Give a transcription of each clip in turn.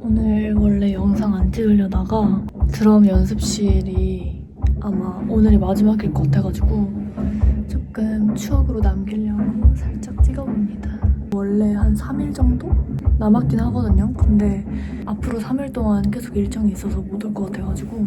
오늘 원래 영상 안 찍으려다가 드럼 연습실이 아마 오늘이 마지막일 것 같아가지고 조금 추억으로 남기려고 살짝 찍어봅니다. 원래 한 3일 정도 남았긴 하거든요. 근데 앞으로 3일 동안 계속 일정이 있어서 못 올 것 같아가지고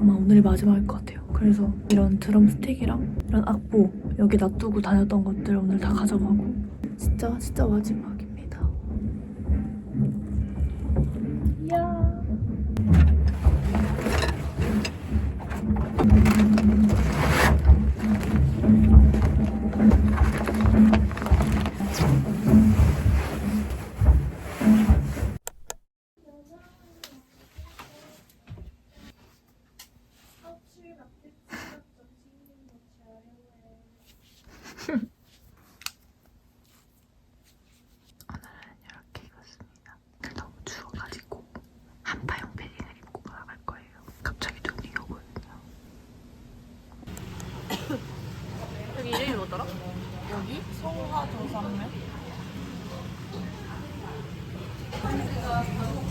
아마 오늘이 마지막일 것 같아요. 그래서 이런 드럼 스틱이랑 이런 악보 여기 놔두고 다녔던 것들 오늘 다 가져가고 진짜 진짜 마지막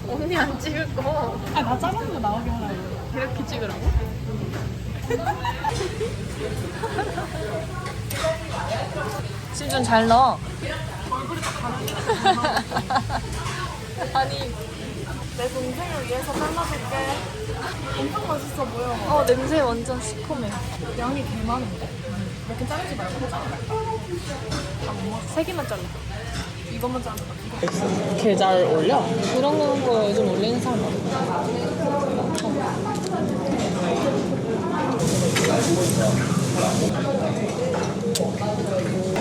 언니 안 찍을 거 아 나 작은 거 나오게 하라고 이렇게 찍으라고? 심좀 잘 넣어. 아니, 내 동생을 위해서 잘라줄게 엄청 맛있어 보여 어 냄새 완전 시커매. 양이 개 많은데? 이렇게 자르지 말고 잘라 세 개만 잘라. 이것만 자르 라 게잘 올려? 그런 거 요즘 올리는 사람 많아.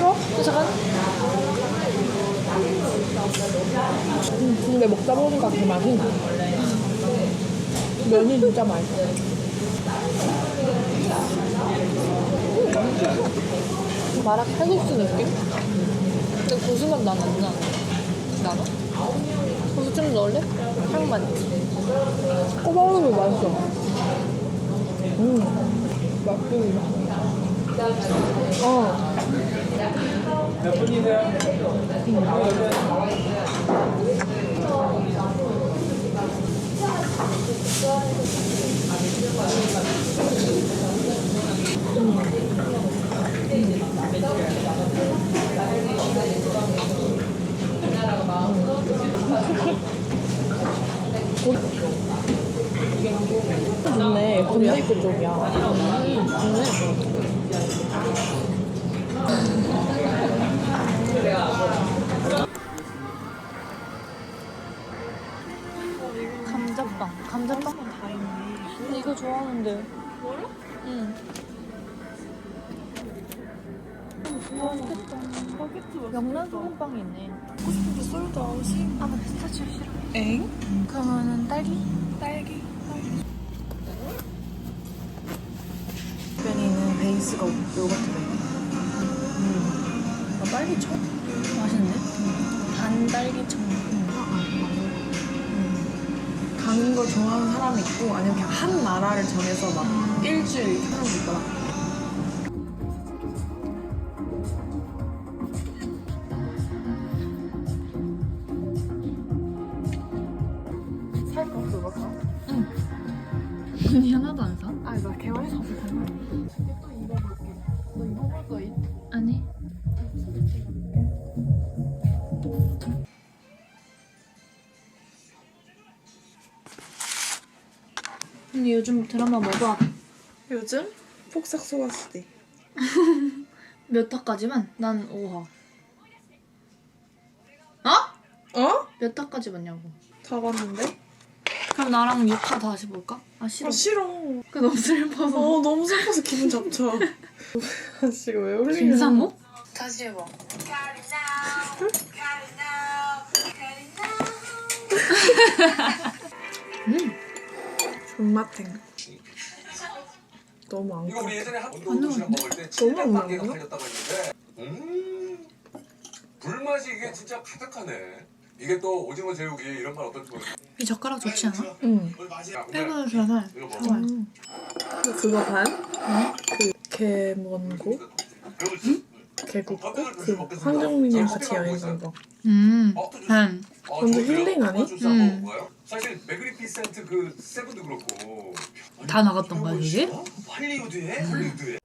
어? 잠깐. 근데 먹다 보니까 그 맛이 나. 면이 진짜 맛있어. 마라 칼국수 느낌? 근데 고수맛 난안 나. 나나? 고수 좀 넣을래? 향만. 꼬바로우 맛있어. 음, 맛있어. 어. 좋네. 명란 소금빵이 있네. 먹고 싶은데 솔드 아웃이 아, 나 피스타치오 싫어. 엥? 그러면은 딸기? 딸기 주변에는 베이스가 요거트 베이스. 나 딸기 처음 맛있는데? 단 딸기 청. 가는 걸 좋아하는 사람이 있고 아니면 그냥 한 나라를 정해서 막 일주일 이렇게 하는 거 있더라 살까 그거 사? 언니 하나도 안 사? 아니 나 개발해서 없을 거야 또 입어볼게 너 입어볼 거 있? 아니. 언니 요즘 드라마 뭐 봐? 요즘? 폭삭 속았을 몇 화까지만? 난 5화. 어? 어? 몇 화까지 봤냐고. 다 봤는데? 그럼 나랑 6화 다시 볼까? 아 싫어. 아 싫어 그 너무 슬퍼서. 어 너무 슬퍼서 기분 잡쳐 아씨 왜 울리냐 김상호? 다시 해봐. 음, 존맛탱 너무 안 이거. 우리 예전에 한안 도시락 먹을 때 너무 700단계가 없나? 팔렸다고 했는데 음 불맛이 이게 진짜 가득하네 이게 또 오징어 제육이 이런 말 어떨지 모르겠어 이 젓가락 좋지 않아? 응 빼고는 살살. 이거 먹어. 좋아요. 그 그거 반? 그 개먼고? 그러면 개국 버튼을 그. 황정민이랑 저 같이 여행 간 거. 음. 한. 어, 근데 좋은데요? 힐링 아니? 어, 주스 한번 음. 사실 메그리피센트 그 세븐도 그렇고 다 나갔던 거야, 그게? 있어? 할리우드에? 할리우드에?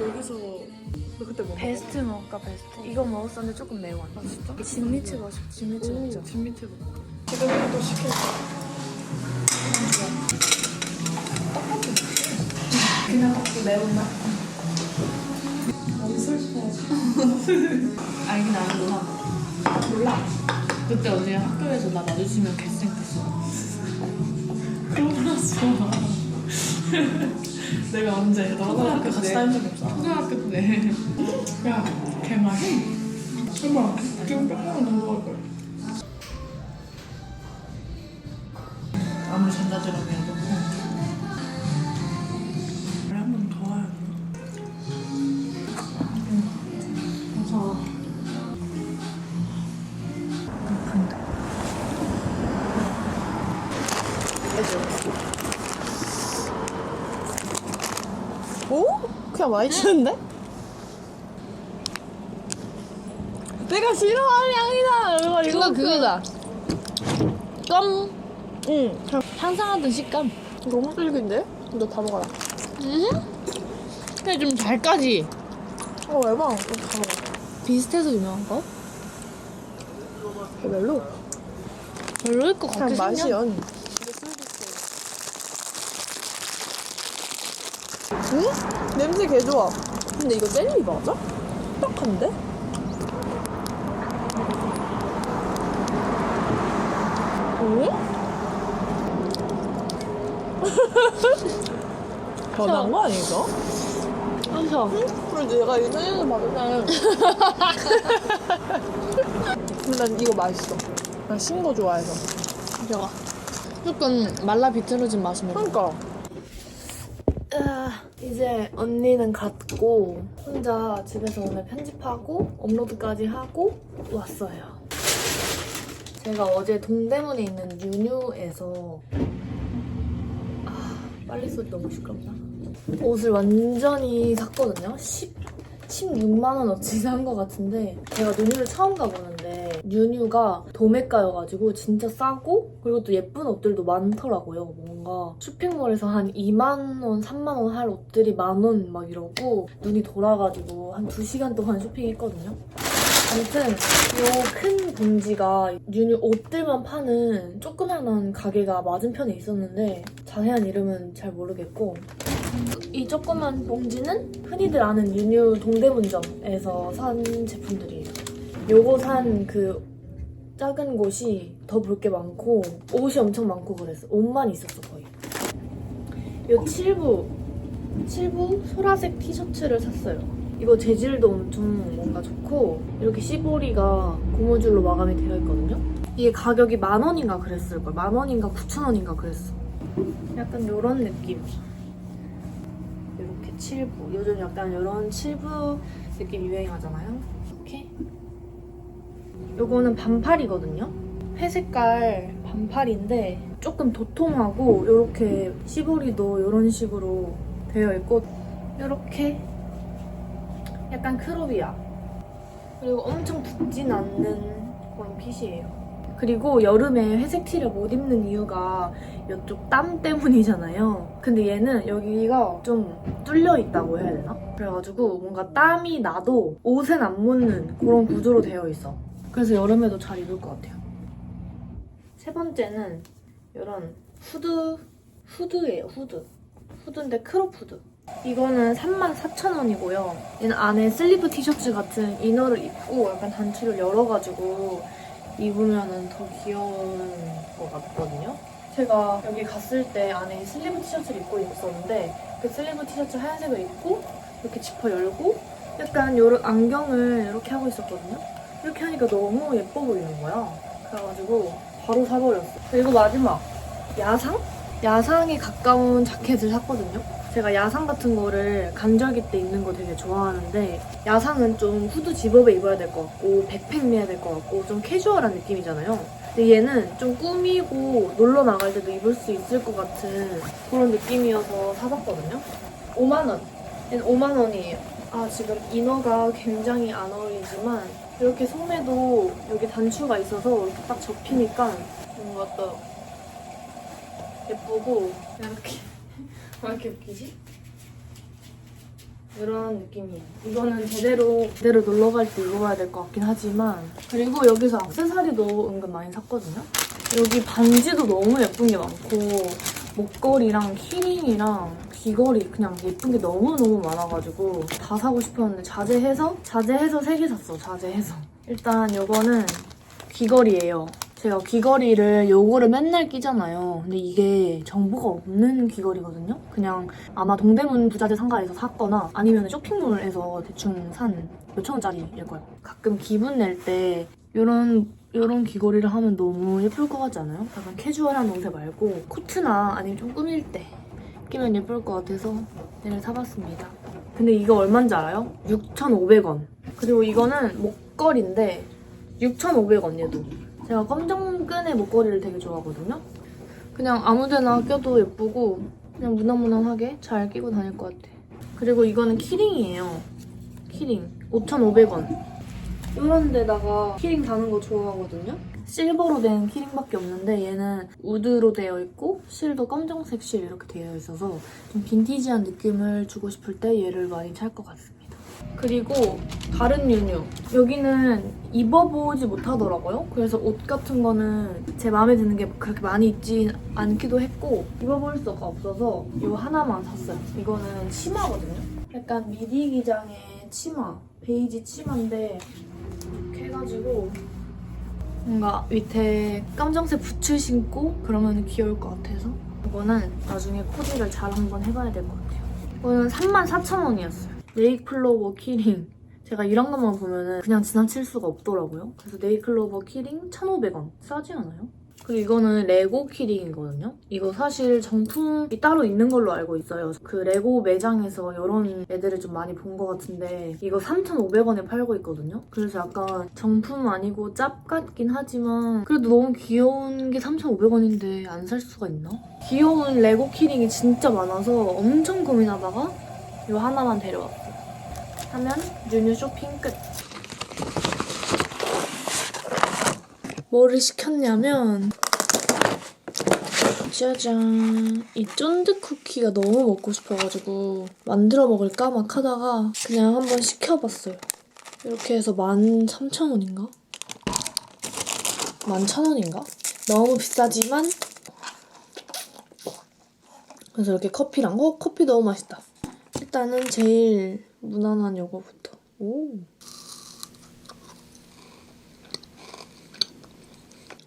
여기서 너 그때 뭐 베스트 먹을까 베스트? 이거 먹었었는데 조금 매워. 아 진짜? 진미채 먹어. 진미채 먹자. 진미채 먹자. 지금 또 시켜. 그냥 매운맛. 알긴 아는구나. 몰라. 그때 언니가 학교에서 나 마주치면 개쌩했어. 내가 언제 너 초등학교 같이 때. 다닌 적이 없어. 초등학교 때. 야, 개맛이. 설마 지금 뼈가락 넘어갈 걸. 아무리 전자제품이라도. 그냥 많이 치는데? 내가 싫어하는 향이다. 이거 이거 그거다. 껌 응. 그냥 상상하던 식감. 너무 질긴데? 너 다 먹어라. 음? 근데 좀 잘까지 어, 에바. 이거 다 먹어. 비슷해서 유명한 거? 별로. 별로일 것 그냥 같긴 맛이. 연. 응? 냄새 개 좋아. 근데 이거 젤리 맞아? 딱한데? 응? 변한 거 아니죠? 그래서 그래 내가 인터넷에서 봤는데 근데 난 이거 맛있어 난 신 거 좋아해서 저거 조금 말라 비틀어진 맛이면 그러니까 아, 이제 언니는 갔고 혼자 집에서 오늘 편집하고 업로드까지 하고 왔어요. 제가 어제 동대문에 있는 유뉴에서 아, 빨리 소리 너무 시끄럽다. 옷을 완전히 샀거든요. 10, 16만 원어치 산 것 같은데 제가 유뉴를 처음 가보는데 유뉴가 도매가여가지고 진짜 싸고 그리고 또 예쁜 옷들도 많더라고요. 뭔가 쇼핑몰에서 한 2만 원, 3만 원 할 옷들이 만원 막 이러고 눈이 돌아가지고 한 2시간 동안 쇼핑했거든요. 아무튼 이 큰 봉지가 유뉴 옷들만 파는 조그만한 가게가 맞은편에 있었는데 자세한 이름은 잘 모르겠고 이 조그만 봉지는 흔히들 아는 유뉴 동대문점에서 산 제품들이에요. 요거 산 그 작은 곳이 더 볼 게 많고 옷이 엄청 많고 그랬어. 옷만 있었어 거의. 요 7부 7부 소라색 티셔츠를 샀어요. 이거 재질도 엄청 뭔가 좋고 이렇게 시보리가 고무줄로 마감이 되어 있거든요. 이게 가격이 만 원인가 그랬을걸. 만 원인가 9천 원인가 그랬어. 약간 요런 느낌. 이렇게 7부. 요즘 약간 이런 7부 느낌 유행하잖아요. 이렇게. 요거는 반팔이거든요. 회색깔 반팔인데 조금 도톰하고 이렇게 시보리도 이런 식으로 되어 있고 이렇게 약간 크롭이야. 그리고 엄청 붓진 않는 그런 핏이에요. 그리고 여름에 회색 티를 못 입는 이유가 이쪽 땀 때문이잖아요. 근데 얘는 여기가 좀 뚫려 있다고 해야 되나? 그래가지고 뭔가 땀이 나도 옷엔 안 묻는 그런 구조로 되어 있어. 그래서 여름에도 잘 입을 것 같아요. 세 번째는 이런 후드, 후드예요, 후드. 후드인데 크롭 후드. 이거는 34,000원이고요. 얘는 안에 슬리브 티셔츠 같은 이너를 입고 약간 단추를 열어가지고 입으면 더 귀여운 것 같거든요. 제가 여기 갔을 때 안에 슬리브 티셔츠를 입고 있었는데 그 슬리브 티셔츠 하얀색을 입고 이렇게 지퍼 열고 약간 요런 안경을 이렇게 하고 있었거든요. 이렇게 하니까 너무 예뻐 보이는 거야. 그래가지고 바로 사버렸어. 그리고 마지막 야상? 야상에 가까운 자켓을 샀거든요. 제가 야상 같은 거를 간절기 때 입는 거 되게 좋아하는데 야상은 좀 후드 집업에 입어야 될 것 같고 백팩 매야 될 것 같고 좀 캐주얼한 느낌이잖아요. 근데 얘는 좀 꾸미고 놀러 나갈 때도 입을 수 있을 것 같은 그런 느낌이어서 사봤거든요. 5만 원. 얘는 5만 원이에요. 아 지금 이너가 굉장히 안 어울리지만 이렇게 소매도 여기 단추가 있어서 이렇게 딱 접히니까 뭔가 또 예쁘고 이렇게 왜 이렇게 웃기지? 이런 느낌이에요. 이거는 제대로 제대로 놀러 갈 때 입어야 될 것 같긴 하지만 그리고 여기서 액세서리도 은근 많이 샀거든요. 여기 반지도 너무 예쁜 게 많고 목걸이랑 키링이랑 귀걸이 그냥 예쁜 게 너무너무 많아가지고 다 사고 싶었는데 자제해서 자제해서 세 개 샀어 자제해서 일단 이거는 귀걸이에요 제가 귀걸이를 요거를 맨날 끼잖아요 근데 이게 정보가 없는 귀걸이거든요 그냥 아마 동대문 부자재 상가에서 샀거나 아니면 쇼핑몰에서 대충 산 몇천 원짜리일 거예요 가끔 기분 낼때 요런 이런 귀걸이를 하면 너무 예쁠 것 같지 않아요? 약간 캐주얼한 옷에 말고 코트나 아니면 좀 꾸밀 때 끼면 예쁠 것 같아서 얘를 사봤습니다. 근데 이거 얼마인지 알아요? 6,500원. 그리고 이거는 목걸이인데 6,500원 얘도. 제가 검정끈의 목걸이를 되게 좋아하거든요. 그냥 아무데나 껴도 예쁘고 그냥 무난무난하게 잘 끼고 다닐 것 같아. 그리고 이거는 키링이에요. 키링. 5,500원. 이런 데다가 키링 다는 거 좋아하거든요. 실버로 된 키링밖에 없는데 얘는 우드로 되어 있고 실도 검정색 실 이렇게 되어 있어서 좀 빈티지한 느낌을 주고 싶을 때 얘를 많이 찰 것 같습니다. 그리고 다른 유뉴 여기는 입어보지 못하더라고요. 그래서 옷 같은 거는 제 마음에 드는 게 그렇게 많이 입지 않기도 했고 입어볼 수가 없어서 이거 하나만 샀어요. 이거는 치마거든요. 약간 미디 기장의 치마, 베이지 치마인데 이렇게 해가지고 뭔가 밑에 검정색 부츠 신고 그러면 귀여울 것 같아서 이거는 나중에 코디를 잘 한번 해봐야 될 것 같아요. 이거는 34,000원이었어요. 네이클로버 키링. 제가 이런 것만 보면은 그냥 지나칠 수가 없더라고요. 그래서 네이클로버 키링 1,500원. 싸지 않아요? 그리고 이거는 레고 키링이거든요. 이거 사실 정품이 따로 있는 걸로 알고 있어요. 그 레고 매장에서 이런 애들을 좀 많이 본 것 같은데 이거 3,500원에 팔고 있거든요. 그래서 약간 정품 아니고 짭 같긴 하지만 그래도 너무 귀여운 게 3,500원인데 안 살 수가 있나? 귀여운 레고 키링이 진짜 많아서 엄청 고민하다가 이거 하나만 데려왔어요. 하면 유뉴 쇼핑 끝. 뭐를 시켰냐면 짜잔 이 쫀득 쿠키가 너무 먹고 싶어가지고 만들어 먹을까 막 하다가 그냥 한번 시켜봤어요 이렇게 해서 13,000원인가? 11,000원인가? 너무 비싸지만 그래서 이렇게 커피랑 어 커피 너무 맛있다 일단은 제일 무난한 요거부터 오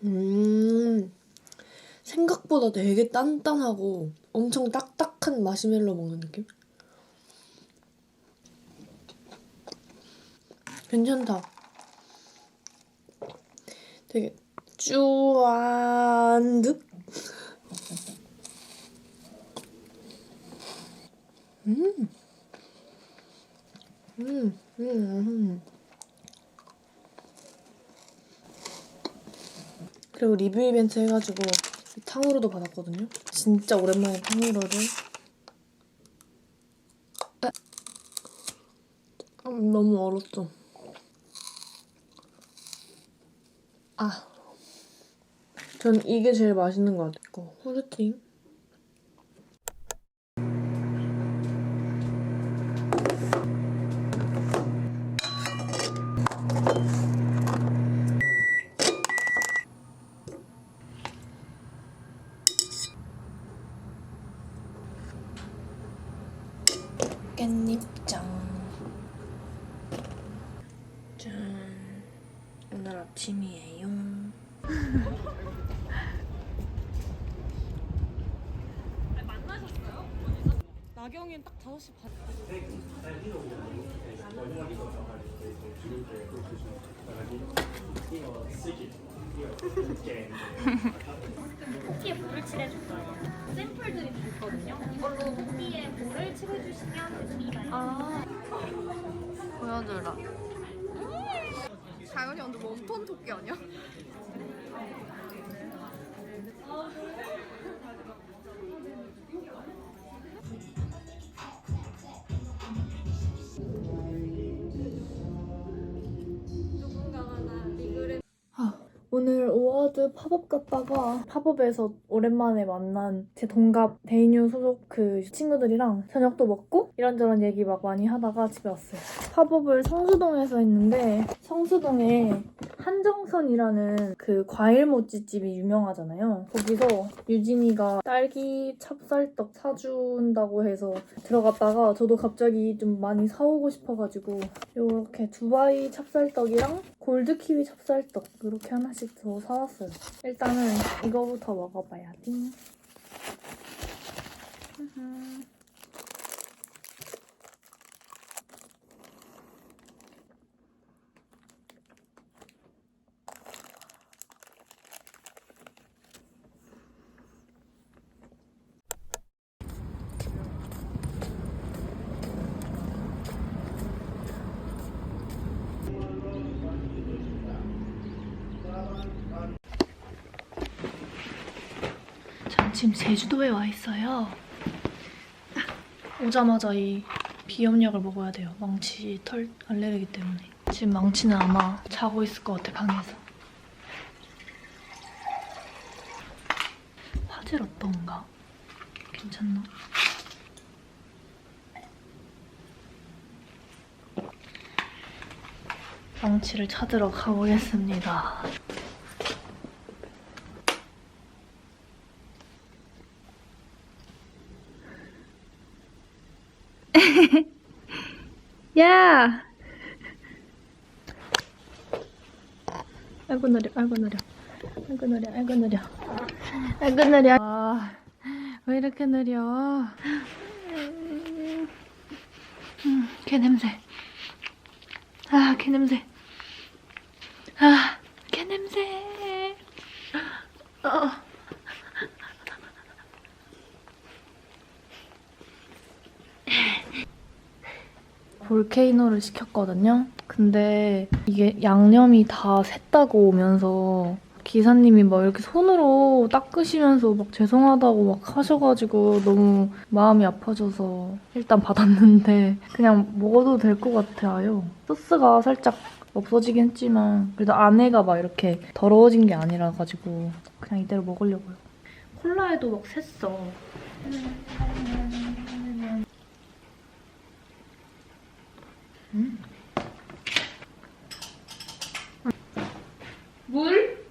음, 생각보다 되게 단단하고 엄청 딱딱한 마시멜로 먹는 느낌? 괜찮다. 되게 듯? 음. 그리고 리뷰 이벤트 해가지고 탕후루도 받았거든요. 진짜 오랜만에 탕후루를. 아, 너무 얼었어. 아. 전 이게 제일 맛있는 것 같아요. 후르트임. 깻잎장. 짠. 오늘 아침이에요. 나경이는 딱 5시 반. 토끼에 볼을 칠해줄 거예요. 샘플들이 다 있거든요. 이걸로 토끼에 볼을 칠해주시면 느낌이 나요. 보여주라. 자연이 완전 웜톤 토끼 아니야? 샐러드 팝업 갔다가 팝업에서 오랜만에 만난 제 동갑 데이뉴 소속 그 친구들이랑 저녁도 먹고 이런저런 얘기 막 많이 하다가 집에 왔어요. 팝업을 성수동에서 했는데 성수동에 한정선이라는 그 과일 모찌집이 유명하잖아요. 거기서 유진이가 딸기 찹쌀떡 사준다고 해서 들어갔다가 저도 갑자기 좀 많이 사오고 싶어가지고 이렇게 두바이 찹쌀떡이랑 골드키위 찹쌀떡 이렇게 하나씩 더 사왔어요. 일단은 이거부터 먹어봐야지. 지금 제주도에 와 있어요. 오자마자 이 비염약을 먹어야 돼요. 망치 털 알레르기 때문에. 지금 망치는 아마 자고 있을 것 같아, 방에서. 화질 어떤가? 괜찮나? 망치를 찾으러 가보겠습니다. 야! 아이고 느려, 아이고 느려, 아이고 느려, 아이고 느려, 아이고 느려. 아, 왜 이렇게 느려? 음, 개 냄새. 아, 개 냄새. 아, 개 냄새. 어. 볼케이노를 시켰거든요. 근데 이게 양념이 다 샜다고 오면서 기사님이 막 이렇게 손으로 닦으시면서 막 죄송하다고 막 하셔가지고 너무 마음이 아파져서 일단 받았는데 그냥 먹어도 될 것 같아요. 소스가 살짝 없어지긴 했지만 그래도 안에가 막 이렇게 더러워진 게 아니라 가지고 그냥 이대로 먹으려고요. 콜라에도 막 샜어. 물?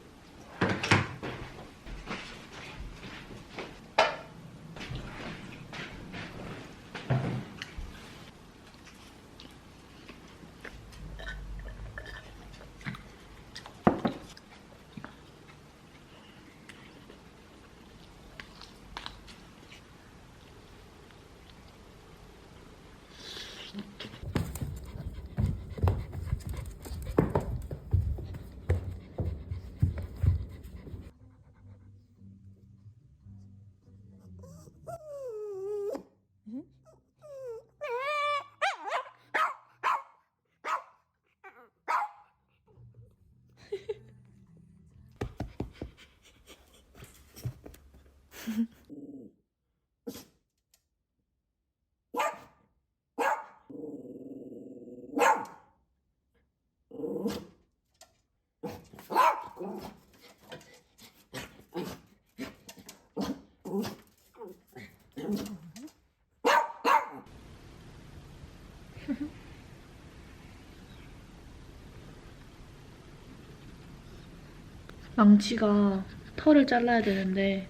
망치가 털을 잘라야 되는데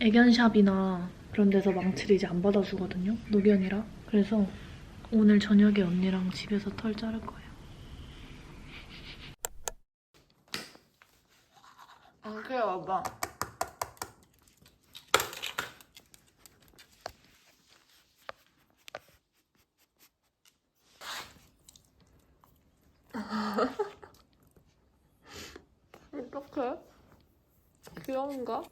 애견샵이나 그런 데서 망치를 이제 안 받아주거든요. 노견이라. 그래서 오늘 저녁에 언니랑 집에서 털 자를 거예요. 안 그래 봐봐. 어떡해? 귀여운가?